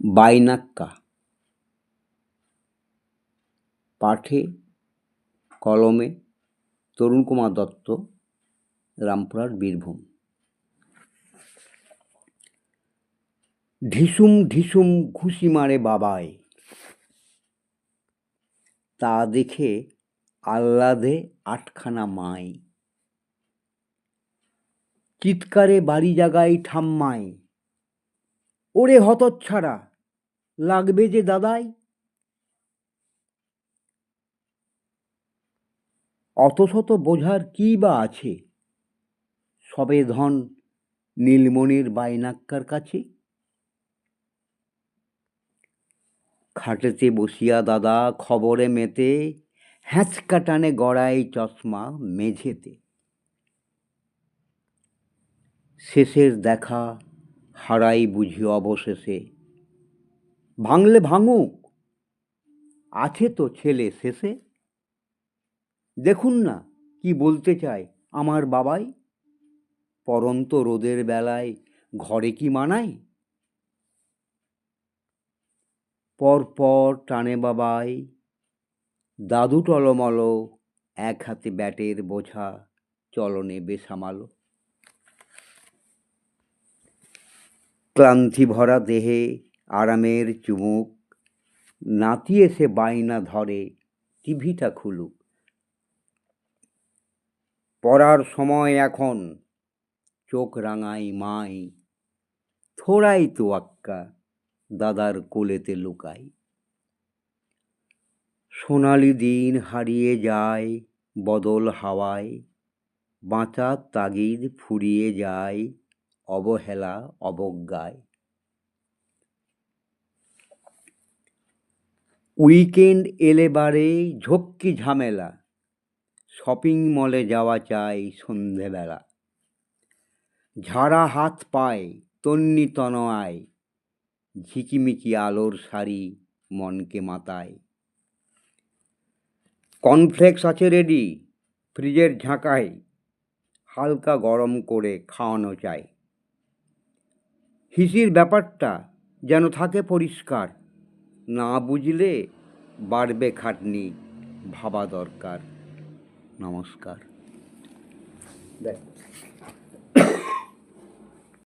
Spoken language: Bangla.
বাইনাক্কা। পাঠে, কলমে তরুণ কুমার দত্ত রামপুরার বীরভূম। ঢিসুম ঢিসুম ঘুষি মারে বাবায় তা দেখে আহ্লাদে আটখানা মাই। চিৎকারে বাড়ি জাগায় ঠাম্মাই। ওরে হতচ্ছাড়া লাগবে যে দাদাই? অত শত বোঝার কী বা আছে? সবে ধন নীলমণির বাইনাক্কার কাছে। খাটেতে বসিয়া দাদা খবরে মেতে হ্যাঁচকা টানে গড়াই চশমা মেঝেতে। শেষের দেখা হারাই বুঝি অবশেষে। ভাঙলে ভাঙুক। আছে তো ছেলে শেষে। দেখুন না কি বলতে চায় আমার বাবাই। পরন্ত রোদের বেলায় ঘরে কি মানায়? পর পর টানে বাবাই। দাদু টলমল, এক হাতে ব্যাটের বোঝা, চলনে বেসামালো। ক্লান্তি ভরা দেহে আরামের চুমুক, নাতি এসে বাইনা ধরে, টিভিটা খুলুক। পড়ার সময় এখন চোখ রাঙাই মাই, থোড়াই তো আক্কা দাদার কোলেতে লুকাই। সোনালি দিন হারিয়ে যায় বদল হাওয়ায় বাঁচার তাগিদ ফুরিয়ে যায় অবহেলা অবজ্ঞায়। উইকেন্ড এলে বারে ঝক্কি ঝামেলা। শপিং মলে যাওয়া চাই সন্ধেবেলা। ঝাড়া হাত পায় তন্নি তনয়ায়, ঝিকিমিকি আলোর শাড়ি মনকে মাতায়। কর্নফ্লেক্স আছে রেডি, ফ্রিজের ঝাঁকায়, হালকা গরম করে খাওয়ানো চাই। হিসির ব্যাপারটা যেন থাকে পরিষ্কার। না বুঝলে বাড়বে খাটনি ভাবা দরকার। নমস্কার। দেখ।